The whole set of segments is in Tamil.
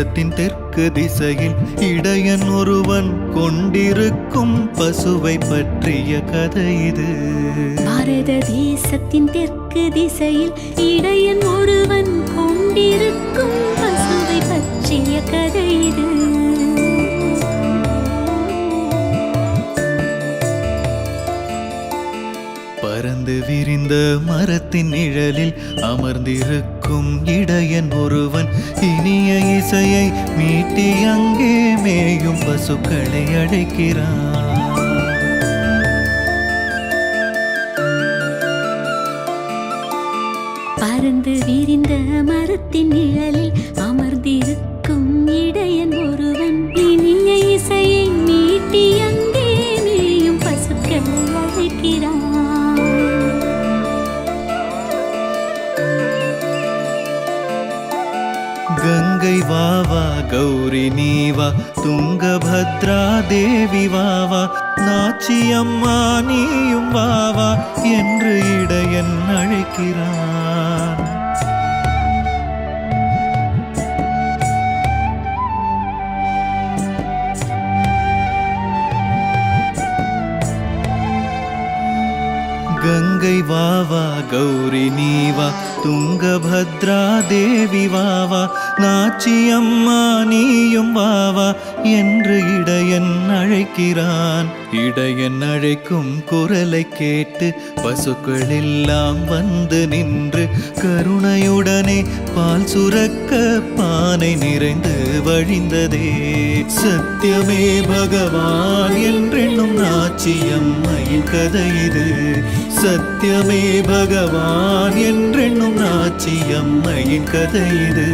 தேசத்தின் தெற்கு திசையில் இடையன் ஒருவன் கொண்டிருக்கும் பசுவை பற்றிய கதை இது. பாரத தேசத்தின் தெற்கு திசையில் இடையன் ஒருவன் கொண்டிருக்கும் பசுவை பற்றிய கதை இது. விரிந்த மரத்தின் நிழலில் அமர்ந்திருக்கும் இடையன் ஒருவன். இனிய இசையை மீட்டி அங்கே மேயும் பசுக்களை அழைக்கிறான். பறந்து விரிந்த மரத்தின் நிழலில் அமர்ந்திருக்கும் இடையன் ஒருவன். இனிய இசையை மீட்டி அங்கே கங்கை வாவா கௌரி நீவா துங்கபத்ரா தேவி வாவா நாச்சியம்மா நீயும் வாவா என்று இடையன் அழைக்கிறான். கங்கை வாவா கௌரி நீவா துங்கபத்ரா தேவி வாவா நாச்சியம்மா நீயும் வாவா என்று இடையன் அழைக்கிறான். இடையன் அழைக்கும் குரலை கேட்டு பசுக்கள் எல்லாம் வந்து நின்று கருணையுடனே பால் சுரக்க பானை நிறைந்து வழிந்ததே. சத்தியமே பகவான் என்றென்னும் நாச்சியம்மையின் கதை இது. சத்தியமே பகவான் என்றென்னும் நாச்சியம்மையின் கதை இது.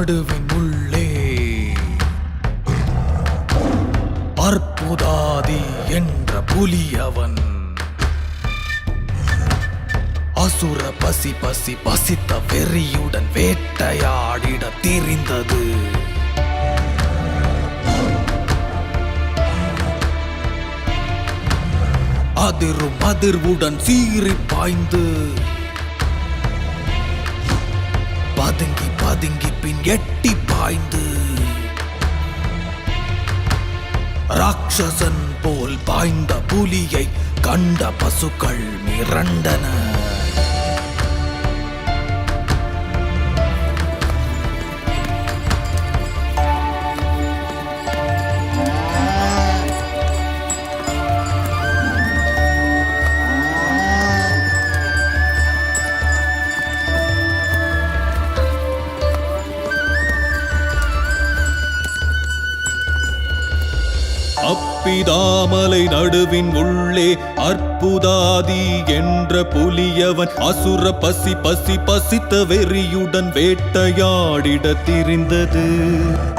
ஆடுவன் உள்ளே. அற்புதாதி என்ற புலி அவன் அசுர பசி பசி பசித்த வெறியுடன் வேட்டையாடிட தெரிந்தது. அதிரும் அதிர்வுடன் சீறி பாய்ந்து பதுங்கி பின் எட்டி பாய்ந்து ராட்சசன் போல் பாய்ந்த புலியை கண்ட பசுக்கள் மிரண்டன. நடுவின் உள்ளே அற்புதாதி என்ற புலியவன் அசுர பசி பசி பசித்த வெறியுடன் வேட்டையாடிட திரிந்தது.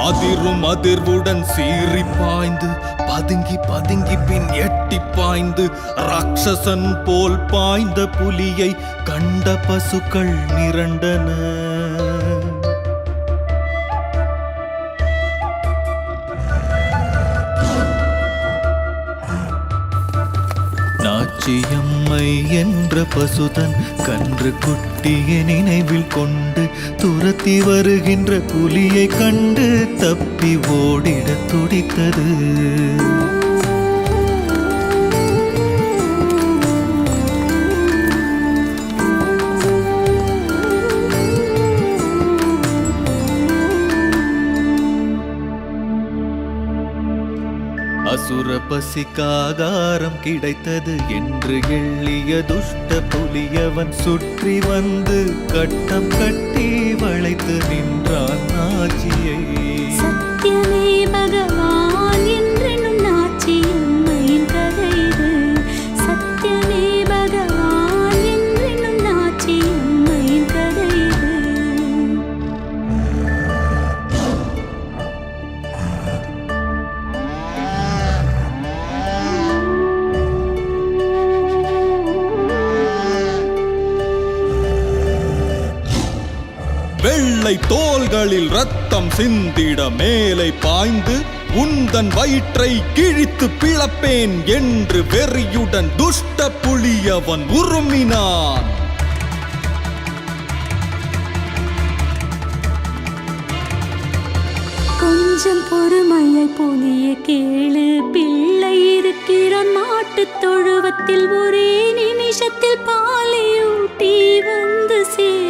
அதிரும் அதிர்வுடன் சீறி பாய்ந்து பதுங்கி பதுங்கி பின் எட்டி பாய்ந்து ராட்சசன் போல் பாய்ந்த புலியை கண்ட பசுக்கள் மிரண்டன. நாச்சியம்மை என்ற பசுதன் கன்று குட்டிய நினைவில் கொண்டு துரத்தி வருகின்ற புலியை கண்டு தப்பி ஓடிட துடித்தது. அசுர பசிக்காகாரம் கிடைத்தது என்று எள்ளிய துஷ்ட புலியவன் சுற்றி வந்து கட்டம் கட்டி வளைத்து நின்றான் ஆட்சியை தோள்களில் ரத்தம் சிந்திட மேலே பாய்ந்து உந்தன் வயிற்றை கிழித்து பிளப்பேன் என்று வெறியுடன் துஷ்ட புலியவன் உருமினான். கொஞ்சம் பொறுமையை புலிய கேளு. பிள்ளை இருக்கிறான் மாட்டுத் தொழுவத்தில். ஒரே நிமிஷத்தில் பாலையூட்டி ஊட்டி வந்து சே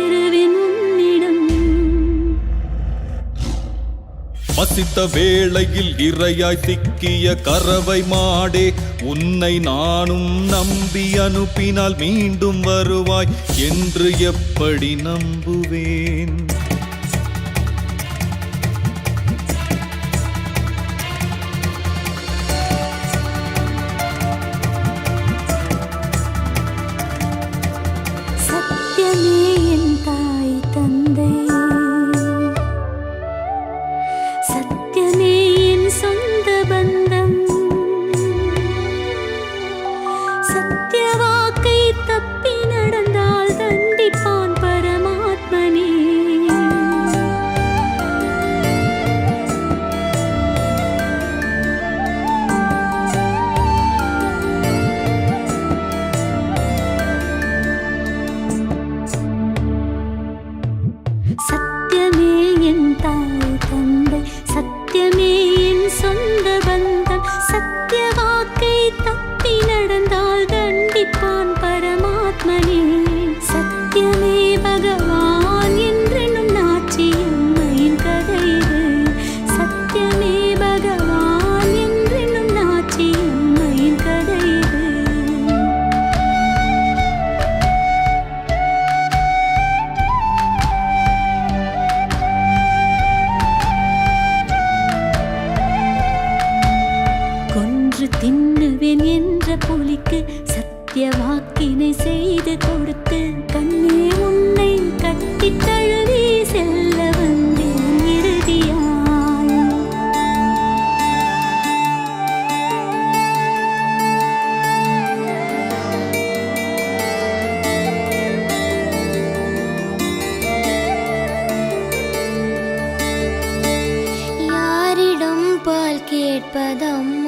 வசித்த வேளையில் இரையாய் சிக்கிய கறவை மாடே உன்னை நானும் நம்பி அனுப்பினால் மீண்டும் வருவாய் என்று எப்படி நம்புவேன்? சத்திய வாக்கை தப்பி பதம்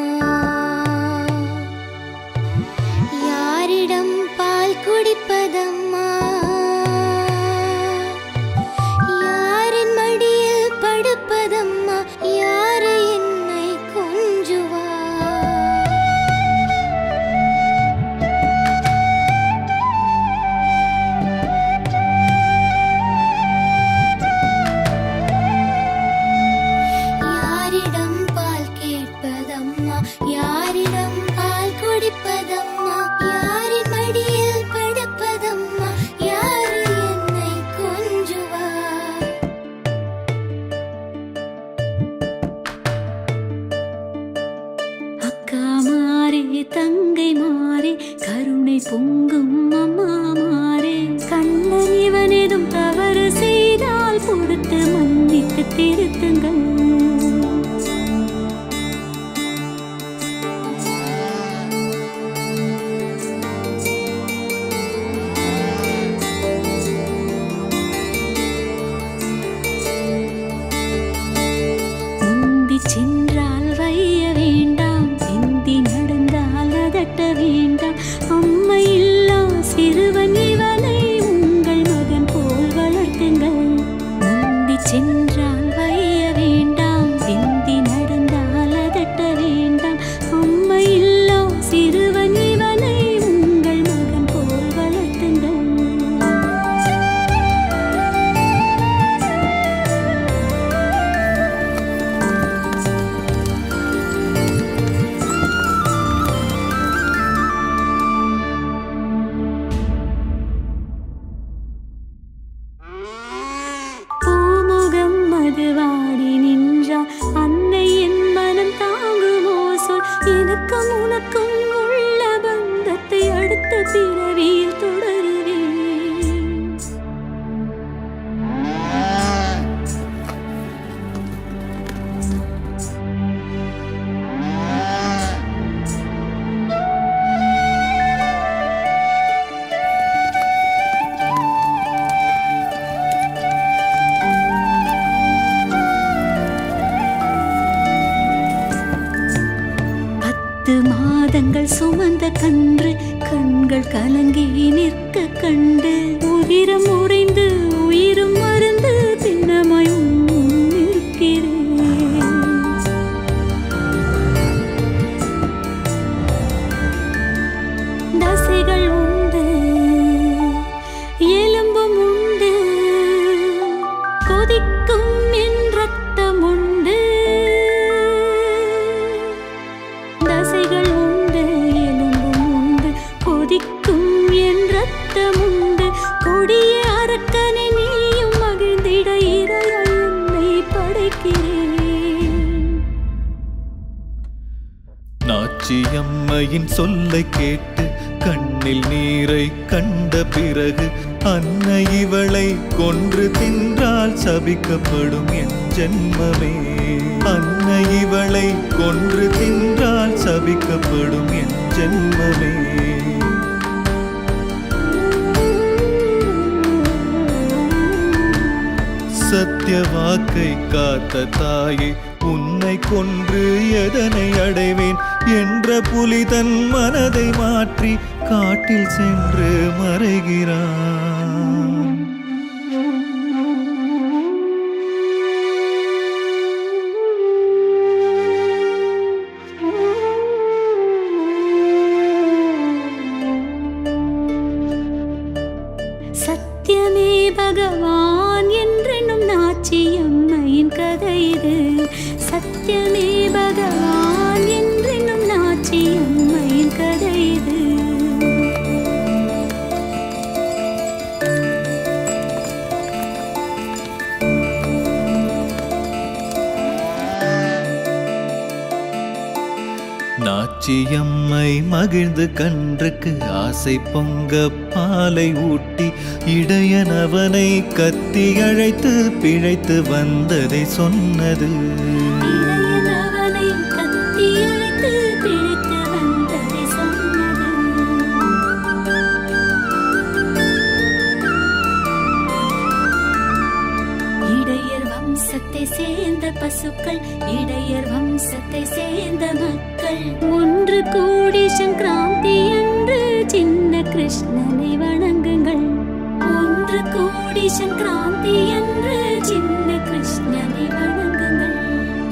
கருணை பொங்கும் அம்மா மாறே கண்ணன் இவனேதும் தவறு செய்தால் பொறுத்து மன்னித்து திரு. நாச்சியம்மையின் சொல்லை கேட்டு கண்ணில் நீரை கண்ட பிறகு அன்னை இவளை கொன்று தின்றால் சபிக்கப்படும் என் ஜென்மமே. அன்னை இவளை கொன்று தின்றால் சபிக்கப்படும் என் ஜென்மமே. சத்திய வாக்கை காத்த தாயே உன்னை கொன்று எதனை அடைவேன் என்ற புலி தன் மனதை மாற்றி காட்டில் சென்று மறைகிறான். சத்தியமே பகவான் என்றென்னும் கதை இது நாச்சியம்மை மகிழ்ந்து கன்றுக்கு ஆசை பொங்க பாலை ஊட்டி இடையனவனை கத்தி அழைத்து பிழைத்து வந்ததை சொன்னது. இயேசுக்கள் இடையர் வம்சத்தை சேர்ந்த மக்கள். ஒன்று கூடி சங்கராந்தி என்று சின்ன கிருஷ்ணனை வணங்குங்கள். ஒன்று கூடி சங்கராந்தி என்று சின்ன கிருஷ்ணனை வணங்குங்கள்.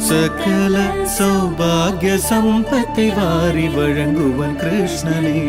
சகல சௌபாகிய சம்பத்தை வாரி வழங்குவன் கிருஷ்ணனே.